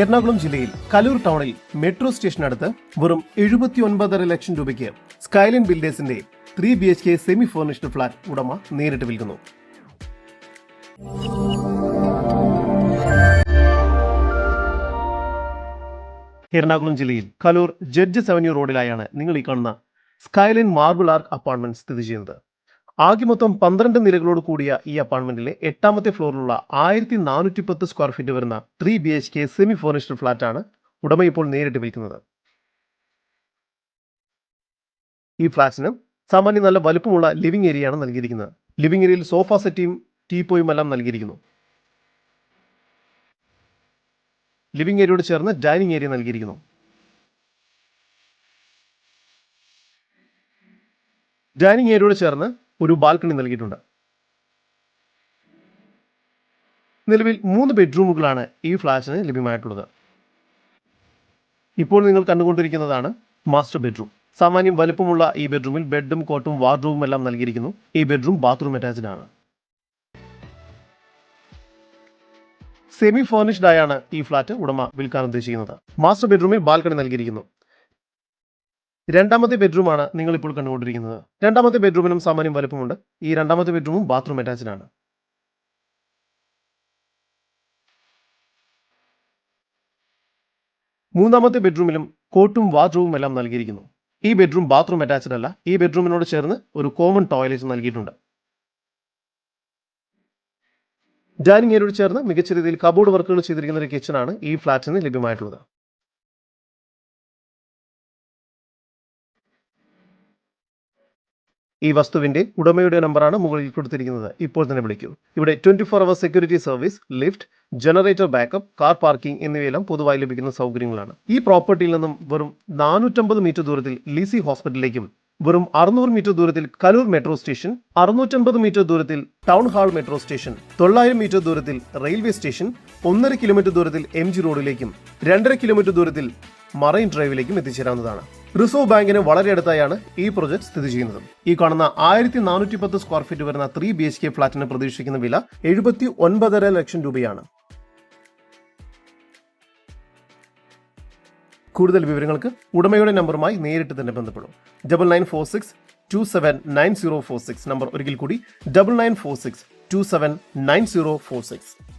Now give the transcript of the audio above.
എറണാകുളം ജില്ലയിൽ കലൂർ ടൗണിൽ മെട്രോ സ്റ്റേഷനടുത്ത് വെറും എഴുപത്തി ഒൻപതര ലക്ഷം രൂപയ്ക്ക് Skyline ബിൽഡേഴ്സിന്റെ three B H K semi furnished flat ഉടമ നേരിട്ട് വിൽക്കുന്നു. എറണാകുളം ജില്ലയിൽ കലൂർ ജഡ്ജസ് അവന്യൂ റോഡിലായാണ് നിങ്ങൾ ഈ കാണുന്ന സ്കൈലൈൻ മാർബിൾ ആർക്ക് അപ്പാർട്ട്മെന്റ് സ്ഥിതി ചെയ്യുന്നത്. ആകെ മൊത്തം പന്ത്രണ്ട് നിലകളോട് കൂടിയ ഈ അപ്പാർട്ട്മെന്റിലെ എട്ടാമത്തെ ഫ്ലോറിലുള്ള ആയിരത്തി നാനൂറ്റി പത്ത് സ്ക്വയർ ഫീറ്റ് വരുന്ന three B H K semi furnished flat ആണ് ഉടമ ഇപ്പോൾ നേരിട്ട് വിൽക്കുന്നത്. ഈ ഫ്ലാറ്റിന് സാമാന്യം നല്ല വലുപ്പമുള്ള ലിവിംഗ് ഏരിയ ആണ് നൽകിയിരിക്കുന്നത്. ലിവിംഗ് ഏരിയയിൽ സോഫ സെറ്റിയും ടീപ്പോയും എല്ലാം നൽകിയിരിക്കുന്നു. ലിവിംഗ് ഏരിയയോട് ചേർന്ന് ഡൈനിങ് ഏരിയ നൽകിയിരിക്കുന്നു. ഡൈനിങ് ഏരിയയോട് ചേർന്ന് ഒരു ബാൽക്കണി നൽകിയിട്ടുണ്ട്. നിലവിൽ മൂന്ന് ബെഡ്റൂമുകളാണ് ഈ ഫ്ലാറ്റിന് ലഭ്യമായിട്ടുള്ളത്. ഇപ്പോൾ നിങ്ങൾ കണ്ടുകൊണ്ടിരിക്കുന്നതാണ് മാസ്റ്റർ ബെഡ്റൂം. സാമാന്യം വലുപ്പമുള്ള ഈ ബെഡ്റൂമിൽ ബെഡും കോട്ടും വാർഡ്റൂമും എല്ലാം നൽകിയിരിക്കുന്നു. ഈ ബെഡ്റൂം ബാത്റൂം അറ്റാച്ച്ഡ് ആണ്. സെമി ഫർണിഷ്ഡ് ആയാണ് ഈ ഫ്ലാറ്റ് ഉടമ വിൽക്കാൻ ഉദ്ദേശിക്കുന്നത്. മാസ്റ്റർ ബെഡ്റൂമിൽ ബാൽക്കണി നൽകിയിരിക്കുന്നു. രണ്ടാമത്തെ ബെഡ്റൂമാണ് നിങ്ങൾ ഇപ്പോൾ കണ്ടുകൊണ്ടിരിക്കുന്നത്. രണ്ടാമത്തെ ബെഡ്റൂമിനും സാമാന്യം വലുപ്പമുണ്ട്. ഈ രണ്ടാമത്തെ ബെഡ്റൂമും ബാത്റൂം അറ്റാച്ച്ഡ് ആണ്. മൂന്നാമത്തെ ബെഡ്റൂമിലും കോട്ടും വാർഡ്രൂമും എല്ലാം നൽകിയിരിക്കുന്നു. ഈ ബെഡ്റൂം ബാത്റൂം അറ്റാച്ച്ഡ് അല്ല. ഈ ബെഡ്റൂമിനോട് ചേർന്ന് ഒരു കോമൺ ടോയ്ലറ്റ് നൽകിയിട്ടുണ്ട്. ഡൈനിങ് ഏരിയയോട് ചേർന്ന് മികച്ച രീതിയിൽ കബോർഡ് വർക്കുകൾ ചെയ്തിരിക്കുന്ന ഒരു കിച്ചണാണ് ഈ ഫ്ലാറ്റിന് ലഭ്യമായിട്ടുള്ളത്. ഈ വസ്തുവിന്റെ ഉടമയുടെ നമ്പറാണ് മുകളിൽ കൊടുത്തിരിക്കുന്നത്. ഇപ്പോൾ തന്നെ വിളിക്കൂ. ഇവിടെ twenty four hour security service lift generator backup car parking എന്നിവയെല്ലാം പൊതുവായി ലഭിക്കുന്ന സൗകര്യങ്ങളാണ്. ഈ പ്രോപ്പർട്ടിയിൽ നിന്നും വെറും നാനൂറ്റമ്പത് മീറ്റർ ദൂരത്തിൽ ലിസി ഹോസ്പിറ്റലിലേക്കും വെറും അറുന്നൂറ് മീറ്റർ ദൂരത്തിൽ കലൂർ മെട്രോ സ്റ്റേഷൻ അറുന്നൂറ്റമ്പത് മീറ്റർ ദൂരത്തിൽ ടൗൺ ഹാൾ മെട്രോ സ്റ്റേഷൻ തൊള്ളായിരം മീറ്റർ ദൂരത്തിൽ റെയിൽവേ സ്റ്റേഷൻ ഒന്നര കിലോമീറ്റർ ദൂരത്തിൽ എം ജി റോഡിലേക്കും രണ്ടര കിലോമീറ്റർ ദൂരത്തിൽ മറൈൻ ഡ്രൈവിലേക്കും എത്തിച്ചേരാവുന്നതാണ്. റിസർവ് ബാങ്കിന് വളരെ അടുത്തായാണ് ഈ പ്രൊജക്ട് സ്ഥിതി ചെയ്യുന്നത്. ഈ കാണുന്ന ആയിരത്തി നാനൂറ്റി പത്ത് സ്ക്വയർ ഫീറ്റ് വരുന്ന ത്രീ ബി എച്ച് കെ ഫ്ളാറ്റിന് പ്രതീക്ഷിക്കുന്ന വില എഴുപത്തി ഒൻപതര ലക്ഷം രൂപയാണ്. കൂടുതൽ വിവരങ്ങൾക്ക് ഉടമയുടെ നമ്പറുമായി നേരിട്ട് തന്നെ ബന്ധപ്പെടും. Double nine four six two seven nine zero four six number ഒരിക്കൽ കൂടി double nine four six two seven nine zero four six